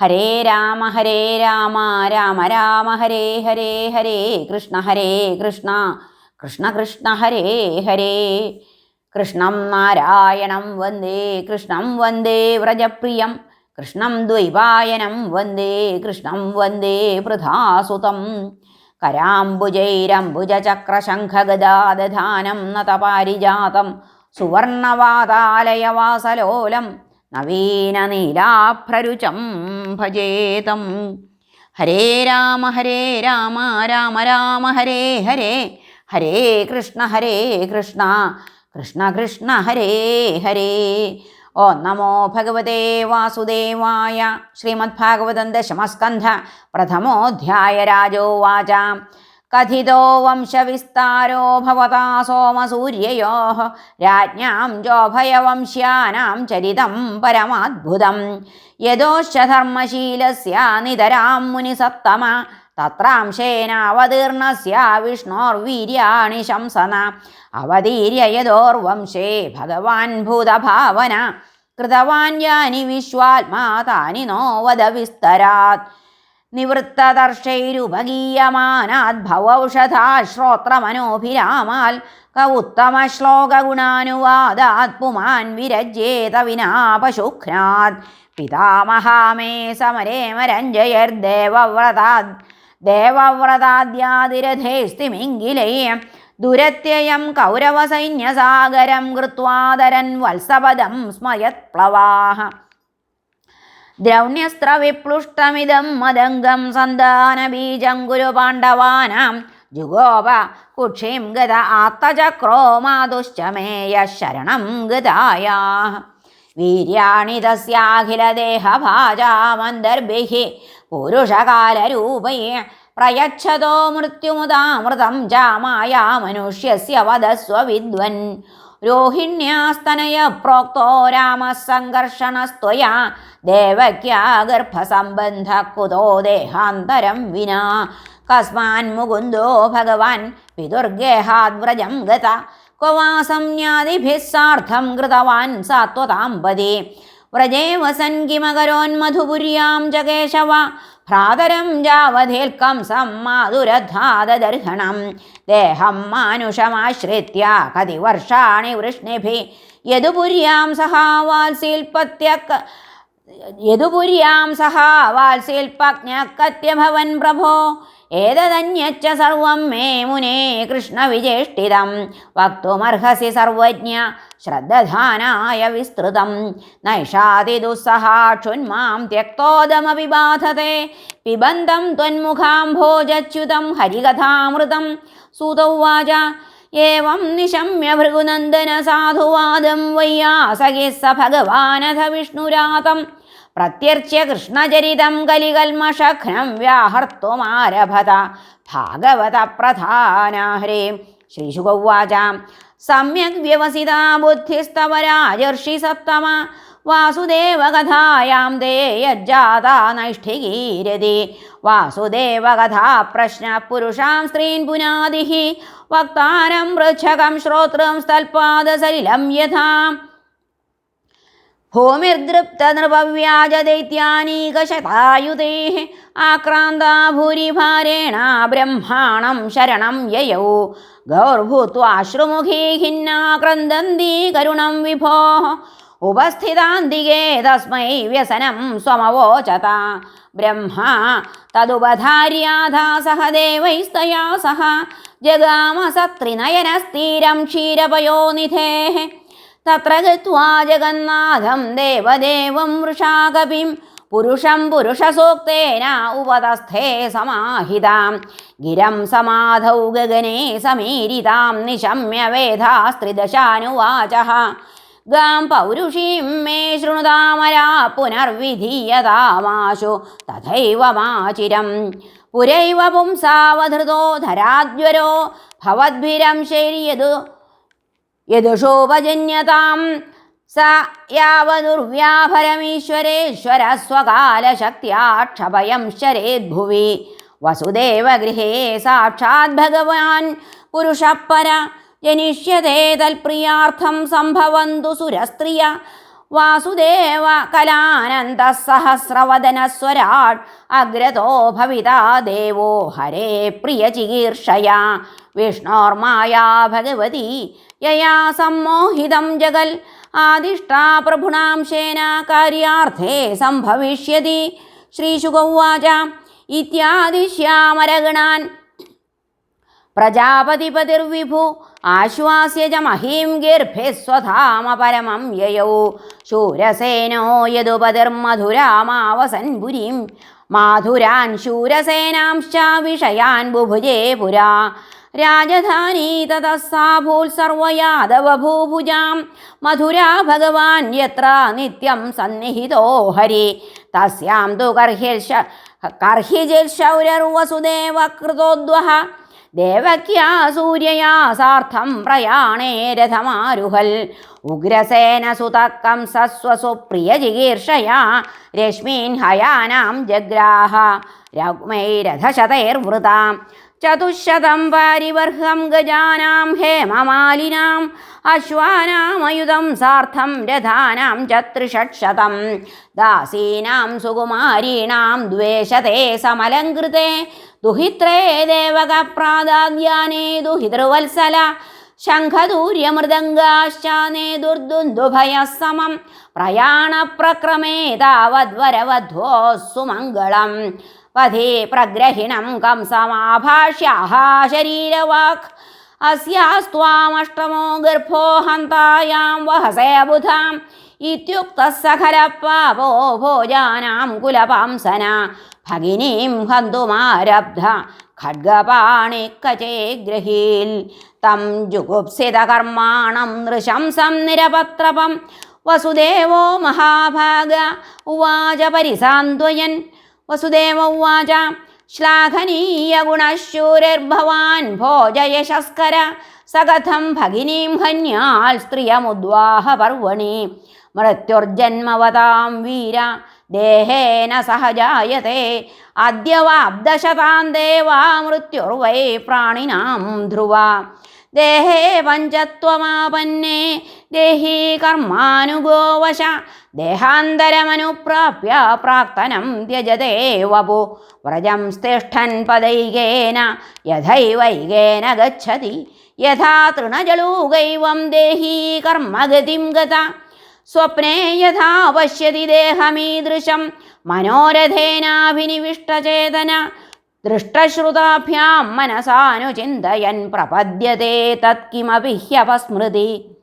ഹരേ രാമ ഹരേ രാമ രാമ രാമ ഹരേ ഹരേ ഹരേ കൃഷ്ണ ഹരേ കൃഷ്ണ കൃഷ്ണ കൃഷ്ണ ഹരേ ഹരേ. കൃഷ്ണം നാരായണം വന്ദേ കൃഷ്ണം വന്ദേ വ്രജപ്രിയം. കൃഷ്ണം ദ്വൈപായനം വന്ദേ കൃഷ്ണം വന്ദേ പൃഥാസുതം കരാംബുജൈരംബുജചക്രശംഖഗദാദധാനം നതപാരിജാതം. സുവർണവാതാലയവാസലോലം നവീനനീലാഭ്രരുചം ഭജേതം. ഹരേ രാമ ഹരേ രാമ രാമ രാമ ഹരേ ഹരേ ഹരേ കൃഷ്ണ ഹരേ കൃഷ്ണ കൃഷ്ണ കൃഷ്ണ ഹരേ ഹരേ. ഓ നമോ ഭഗവതേ വാസുദേവായ ശ്രീമദ്ഭാഗവതം ദശമസ്കന്ധ പ്രഥമോധ്യായ രാജോവാച. കഥിതോ വംശവിസ്താരോ ഭവതാ സോമസൂര്യയോ രാജ്ഞാം ജോഭയവംശ്യാനാം ചരിതം പരമാദ്ഭുതം യദോശ്ചധർമ്മശീലസ്യ നിതരാം മുനിസത്തമ തത്രാംശേനാവതീർണസ്യ വിഷ്ണോർവീര്യാണി ശംസന. അവതീര്യ യഥോർവംശേ ഭഗവാൻ ഭൂതഭാവന കൃതവാൻ യാനി വിശ്വാത്മാ താനി നോ വദ വിസ്തരാത്. നിവൃത്തദർശൈരുപഗീയമാനാത് ഭവൗഷധാ ശ്രോത്രമനോഭിരാമാൽ ക ഉത്തമ ശ്ലോകഗുണാനുവാദാത് പുമാൻ വിരജ്യേത വിനാ പശുഘ്നാത് പിതാമഹാമേ സമരേ ദേവവ്രതാദ്യാതിരഥേസ്തിമിംഗിലേ. ദുരത്യയം കൗരവസൈന്യസാഗരം കൃത്വാദരൻ വത്സപദം സ്മയത് പ്ലവാഹ ദ്രൗണ്യസ്ത്രവിപ്ലുഷ്ടമിതം മദംഗം സന്താനബീജം കുരുപാണ്ഡവാനാം ജുഗോപ കുക്ഷിം ഗത ആത്തചക്രോ മാതുശ്ചമേയ ശരണം ഗതായ. വീര്യാണി തസ്യാഖിലദേഹഭാജാമന്തർഭിः പുരുഷകാലരൂപേ പ്രയച്ഛതോ മൃത്യുമുദാമൃതം ജാമായാ മനുഷ്യസ്യ വദസ്വ വിദ്വൻ രോഹിണ്യാസ്തനയ പ്രോക്തോ രാമः സംഘർഷണസ്ത്വയാ ദേവക്യാ ഗർഭസംബന്ധ കുതോ ദേഹാന്തരം വിനാ കസ്മാൻ മുകുന്ദോ ഭഗവാൻ പിതുർഗേഹാദ്വ്രജം ഗത क्व वा संज्ञादिभिः सार्धं कृतवान् सात्वताम्बदे व्रजे वसन् किमकरोन्मधुपुर्यां च केशव ഭ്രാതരം യാവധേൽക്കം സമ്മാതുരധാതദർഹണം. ദേഹം മാനുഷമാശ്രിത്യ കതി വർഷാണി വൃഷ്ണിഭി. യദുപുര്യാം സഹാവാത്സിൽപത്യക്ക യദുപുര്യാം സഹാവാത്സിൽപജ്ഞക്കത്യഭവൻ പ്രഭോ. ഏതന്യച്ച സർവം മേ മുനേ കൃഷ്ണവിചേഷ്ടിതം വക്തുമർഹസി സർവജ്ഞ ശ്രദ്ധധാനായ വിസ്തൃതം. നൈഷാതി ദുസ്സഹാക്ഷുന്മാം ത്യക്തോദമപി ബാധത്തെ പിബന്ധം ത്വന്മുഖാംഭോജച്യുതം ഹരികഥാമൃതം. സുതൗവാച ഏവം നിശമ്യ ഭൃഗുനന്ദന സാധുവാദം വയ്യാസഖി സ ഭഗവാനഥ വിഷ്ണുരാതം പ്രത്യർച്യ കൃഷ്ണചരിതം കലികൽമഷഘ്നം വ്യാഹർത്തുമാരഭത ഭാഗവത പ്രധാനാഹ്രേ ശ്രീശുഗൗവാച സമ്യക് വ്യവസിതാ ബുദ്ധിസ്തവ രാജർഷി സത്തമ വാസുദേവകഥായാം തേ യജ്ജാതാ നൈഷ്ഠികീരതി വാസുദേവകഥാ പ്രശ്ന പുരുഷാം സ്ത്രീൻ പുനാദിഃ വക്താരം പൃച്ഛകം ശ്രോതൃം സ്ഥൽപാദസലിലം യഥാ ആക്രാന്താ ഭൂരിഭാരേണ ബ്രഹ്മാണം ശരണം യയൗ. ഗൗർഭൂത്വാശ്രുമുഖീ ഖിന്നാ ക്രന്ദന്തി കരുണം വിഭോ. ഉപസ്ഥിതാന്തികേ തസ്മൈ വ്യസനം സ്വമവോചത. ബ്രഹ്മാ തദുപധാര്യാധാ സഹ ദേവൈസ്തയാ സഹ ജഗാമ സത്രിനയനസ്ഥിരം ക്ഷീരപയോനിധേः. തത്ര ഗത്വാ ജഗന്നാഥം ദേവദേവം വൃഷാകപിം പുരുഷം പുരുഷസൂക്തേന ഉപതസ്ഥേ സമാഹിതാം. ഗിരം സമാധൗ ഗഗനെ സമീരിതാം നിശമ്യ വേധാസ്ത്രിദശാനുവാച ഗാം പൗരുഷീം മേ ശൃണുതാമരാ പുനർവിധീയതാമാശു തഥൈവ മാചിരം പുരൈവ പുംസാവധൃതോ ധരാദ്വരോ ഭവദ്ഭിരം ശൈര്യതു യദുഷോപജന്യതാം സ യാവദുർവ്യാഭരമീശ്വരേശ്വര സ്വകാലശക്ത്യാക്ഷഭയം ശരേദ്ഭുവി. വസുദേവഗൃഹേ സാക്ഷാത് ഭഗവാൻ. പുരുഷപ്പര ജനിഷ്യതേ തൽപ്രിയാർത്ഥം സംഭവന്തു സുരസ്ത്രിയ. വാസുദേവ കലാനന്ദ സഹസ്രവദനസ്വരാട് അഗ്രതോ ഭവിതാ ദേവോ ഹരേ പ്രിയ ചികീർഷയ വിഷ്ണോർമായ ഭഗവതി. യയാ സമ്മോഹിതം ജഗൽ. ആദിഷ്ടാ പ്രഭുണാംശേന കാര്യാർത്ഥേ സംഭവിഷ്യതി. ശ്രീശുഗൗവാച ഇത്യാദിശ്യാമരഗണാൻ. പ്രജാപതിപതിർവിഭു ആശ്വാസ്യജ മഹീം ഗീർഭിസ്വധാമ പരമം യയൗ. ശൂരസേനോ യദുപതിർമധുരാമാവസൻ പുരീം മാധുരാൻ ശൂരസേനാംശ്ച വിഷയാൻ ബുഭുജേ പുരാ. രാജധാനി തതസ്സാഭൂൽ സർവയാദവഭൂഭുജാം. മധുരാ ഭഗവാൻ യത്ര നിത്യം സന്നിഹിതോ ഹരി. തസ്യാം തു കർഹിർഷ കർഹിജിൽ ശൗരർവസുദേവ കൃതോദ്വഹ. ദേവക്യാ സൂര്യയാ സാർത്ഥം പ്രയാണേ രഥമാരുഹൽ. ഉഗ്രസേന സുതക്കം സസ്വസു പ്രിയ ചികീർഷയാ. രശ്മീൻ ഹയാനാം ജഗ്രാഹ. രഘുമൈരഥശതൈർവൃതാം ചതുശതം പാരിവർഹം ഗജാനാം ഹേമമാലിനാം അശ്വാനാമയുധം സാർത്ഥം രഥാനാം ചത്രിഷട്ശതം ദാസീനാം സുകുമാരീണാം ദ്വേഷതേ സമലങ്കൃതേ ദുഹിത്രേ ദേവക പ്രാദാദ്യാനേ ദുഹിതൃവത്സല ശംഖദൂര്യമൃദംഗാശ്ചാനേ ദുർദുന്ദുഭയഃ സമം പ്രയാണപ്രക്രമേ താവദ്വരവധ്വോ സുമംഗളം പഥേ പ്രഗ്രഹിണം കംസമാഭാഷ്യാഹ ശരീരവാക്. അസ്യാസ്ത്വാമഷ്ടമോ ഗർഭോ ഹന്തായാം വഹസേ ബുധാം. ഇത്യുക്തഃ സഖരപ്പാപോ ഭോജാനാം കുലപാംസന. ഭഗിനീം ഹന്തുമാരബ്ധ. ഖഡ്ഗപാണിക്കചേ ഗ്രഹീൽ. തം ജുഗുപ്സിതകർമാണം നൃശംസം നിരപത്രപം. വസുദേവോ മഹാഭാഗ ഉവാച പരിസാന്ത്വയൻ. വസുദേവ ഉവാച ശ്ലാഘനീയ ഗുണശൂരിർഭവാൻ. ഭോജയശസ്കര സകഥം ഭഗിനീം ഹന്യാൽ സ്ത്രിയമുദ്വാഹ പർവണി മൃത്യുർജന്മവതാം വീര ദേഹേന സഹജായത്തെ വാ മൃത്യുർവൈ പ്രാണിനാം ധ്രുവ. ദേഹേ പഞ്ചത്വമാപന്നേ ദേഹി കർമാനുഗോവശ ദേഹാന്തരമനുപ്രാപ്യ പ്രാക്തനം ത്യജതേ വപു. വ്രജം സ്തിഷ്ഠൻ പദൈകേന യഥൈവൈകേന ഗച്ഛതി. യഥാ തൃണജലൂകൈവം ദേഹി കർമ്മഗതിം ഗത. സ്വപ്നേ യഥാ പശ്യതി ദേഹമീദൃശം മനോരഥേനാഭിനിവിഷ്ടചേതന ദൃഷ്ടശ്രുതാഭ്യാം മനസാനുചിന്തയൻ പ്രപദ്യത്തെ തത്കിമപി ഹ്യപസ്മൃതി.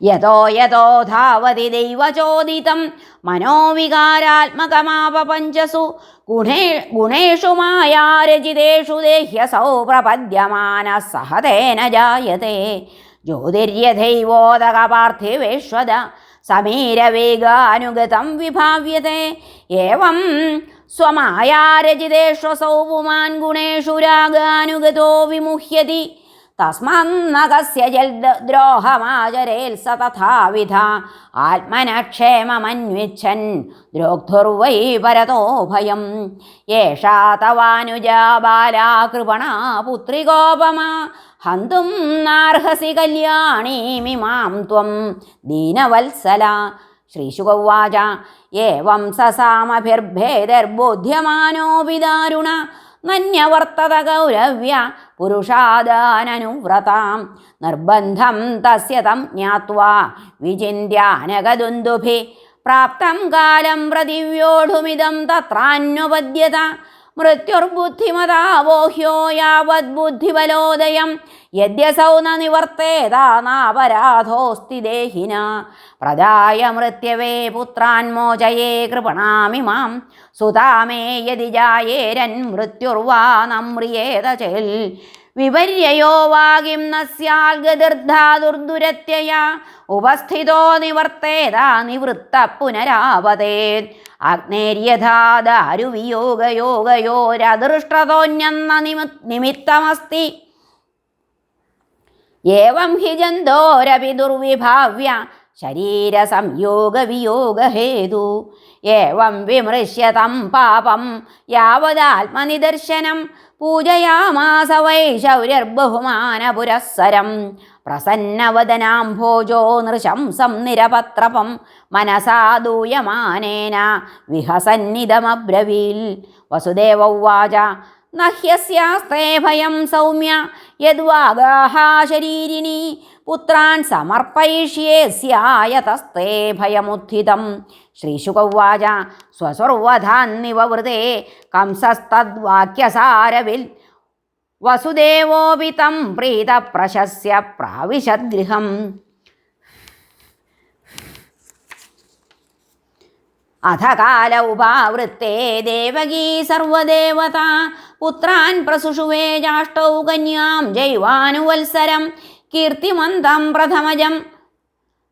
യതോ യതോ ധാവതി ദൈവചോദിതം മനോവികാരാത്മകമാപപഞ്ചസു ഗുണേ ഗുണേഷു മായാരചിതേഷു ദേഹ്യസൗ പ്രപദ്യമാന ജായത്തെ ജ്യോതിര്യഥൈവോദക പാർത്ഥിവേശ്വത സമീരവേഗാനുഗതം വിഭാവ്യത്തെ ഏവം സ്വമായാരചിതേഷ്വസൗ പുമാൻ ഗുണേഷു രാഗാനുഗതോ വിമുഹ്യതി തസ്മന്നകസ്യ ജൽദ്രോഹമാചരേൽ സ തഥാവിധ ആത്മനക്ഷേമമന്വിച്ഛൻ ദ്രോഗ്ധുർവൈ പരതോ ഭയം യേഷാ തവാനുജ ബാലാകൃപണ കൃപണാ പുത്രികോപമാ ഹന്തും നാർഹസി കല്യാണീമിമാം ത്വം ദീനവത്സല. ശ്രീശുകൗവാച ഏവം സസാമഭിർഭേദർബോധ്യമാനോപി ദാരുണ നന്യവർത്തത ഗൗരവ്യ പുരുഷാദാനനുവ്രതാം. നിർബന്ധം തസ്യ തം ജ്ഞാത്വാ വിചിന്യാനഗദുന്ദുഭി പ്രാപ്തം കാലം പ്രതിവ്യോഢുമിതം തത്രാന്വപദ്യത മൃത്യുർബുദ്ധിമതാവോഹ്യോ യാവദ്ബുദ്ധിബലോദയം യദ്യസൗ ന നിവർത്തേതാനാപരാധോസ്തി ദേഹിന. പ്രദായ മൃത്യവേ പുത്രാൻ മോചയേ കൃപണാമി മാം. സുതാമേ യതി ജായേരൻ മൃത്യുർവാ നമ്രിയേത ചെൽ. വിപര്യയോ വാകിം നസ്യാൽ ഗതിർധാതുർദുരത്യയ ഉപസ്ഥിതോ നിവർത്തേത നിവൃത്ത പുനരാപതേത് അഗ്നേര്യഥാദാരുവിയോഗയോഗയോരദൃഷ്ടതോന്യെന്ന നിമി നിമിത്തമസ്തി. ഏവം ഹി ജന്തോരപി ദുർവിഭാവ്യ ശരീരസംയോഗവിയോഗഹേതു. ഏവം വിമൃശ്യതം പാപം യാവതാത്മനിദർശനം പൂജയാമാസ വൈ പ്രസന്നവദനാം ഭോജോ നൃശംസം നിരപത്രപം മനസാ ദൂയമാനേന വിഹസന്നിതമബ്രവീൽ വസുദേവ ഉവാച നഹ്യസ്യാസ്തേ ഭയം സൗമ്യ. യദ്വാഗാഹ ശരീരിണി പുത്രാൻ സമർപ്പയിഷ്യേസ്യായതസ്തേ ഭയമുത്ഥിതം. ശ്രീശുകൗവാച സ്വസ്വർവധാന്നിവവൃതേ കംസസ്തദ്വാക്യസാരവിൽ വസുദേവോപിതം പ്രീതപ്രശസ്യ പ്രാവിശദ്ഗൃഹം. അഥ കാല ഉപാവൃത്തേ ദേവകീ സർവദേവത. പുത്രാൻ പ്രസുഷുവേ ജാഷ്ടൗ കന്യാം ജൈവാനുവത്സരം. കീർത്തിമന്തം പ്രഥമജം.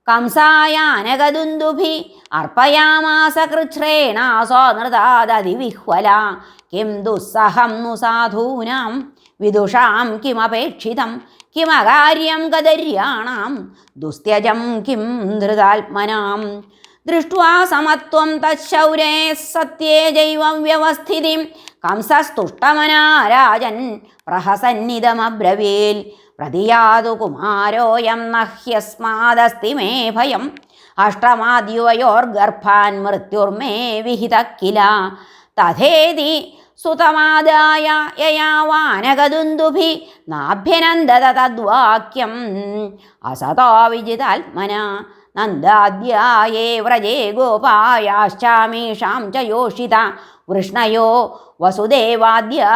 കംസായാനകദുന്ദുഭി. അർപ്പയാമാസ കൃച്ഛ്രേണാസോനൃതാദതിവിഹ്വല കിം ദുസ്സഹം നു സാധൂനാം. വിദുഷാം കിമപേക്ഷിതം. കിമകാര്യം കദര്യാണാം ദുസ്ത്യജം കിം ധൃതാത്മനാം. ദൃഷ്ട്വാ സമത്വം തശൗരേ സത്യേ ജൈവം വ്യവസ്ഥിതിം. കംസസ്തുഷ്ടമനാരാജൻ പ്രഹസന്നിതമബ്രവീൽ പ്രതിയാതു കുമാരോയം നഹ്യസ്മാദസ്തി മേ ഭയം. അഷ്ടമാദ്യുവയോർഗർഭാൻ മൃത്യുർമേ വിഹിത കില. തഥേതി സുതമാദായ യയാവാനകദുന്ദുഭി നാഭ്യനന്ദത തദ്വാക്യം. അസതോ വിജിതാത്മന. നന്ദാദ്യായേ വ്രജേ ഗോപായാശ്ചാമീഷാം ച യോഷിത. വൃഷ്ണയോ വസുദേവാദ്യാ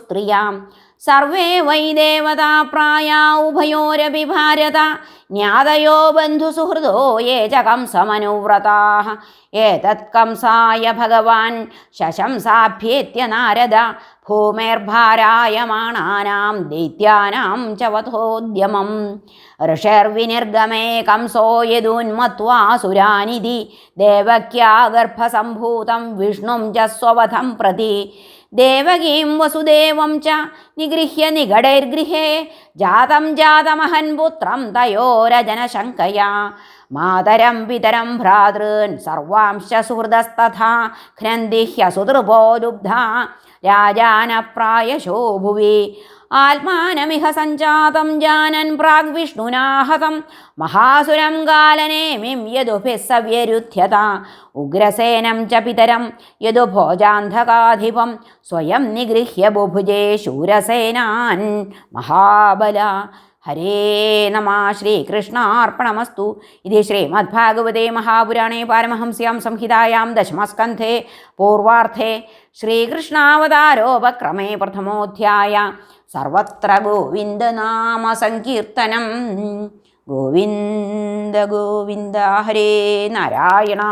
സ്ത്രിയാം. സർവേ വൈ ദേവതാ പ്രായാ ഉഭയോരപി ഭാരത ജ്ഞാതയോ ബന്ധുസുഹൃദോ യേ ച കംസമനുവ്രതാ ഏതത് കംസായ ഭഗവാൻ ശശംസാഭ്യേത്യ നാരദ ഭൂമേർഭാരായമാണാനാം ദൈത്യാനാം ചവധോദ്യമം. വധോദ്യമം ഋഷിർവിനിർഗമേ കംസോ യദുന്മത്വാസുരാനിധി ദേവക്യാ ഗർഭസംഭൂതം വിഷ്ണും ച സ്വവധം പ്രതി. ദേവകീം വസുദേവം ച നിഗൃഹ്യ നിഗടൈർഗൃഹേ. ജാതം ജാതമഹൻ പുത്രം തയോരജനശങ്കയാ മാതരം പിതരം ഭ്രാതൃൻ സർവാംശ സുഹൃദസ്തഥാ ഘ്നന്ദിഹ്യസുതൃപോ ലുബ്ധ രാജാനപ്രായശോ ഭുവി ആത്മാനമിഹ സഞ്ജാതം ജാനൻ പ്രാഗ് വിഷ്ണുനാഹതം മഹാസുരം കാലനേമിം യദുഭിः സവ്യരുധ്യത ഉഗ്രസേനം ച പിതരം യദു ഭോജാന്ധകാധിപം സ്വയം നിഗൃഹ്യ ബുഭുജേ ശൂരസേനാൻ മഹാബല. ഹരേ നമ ശ്രീകൃഷ്ണാർപ്പണമസ്തു ഇത് ശ്രീമദ്ഭാഗവതേ മഹാപുരാണേ പാരമഹംസ്യാം സംഹിതായാം ദശമസ്കന്ധേ പൂർവാർത്ഥേ ശ്രീകൃഷ്ണാവതാരോപക്രമേ പ്രഥമോധ്യായ. സർവത്ര ഗോവിന്ദനാമ സങ്കീർത്തനം. ഗോവിന്ദ ഗോവിന്ദ ഹരേ നാരായണ.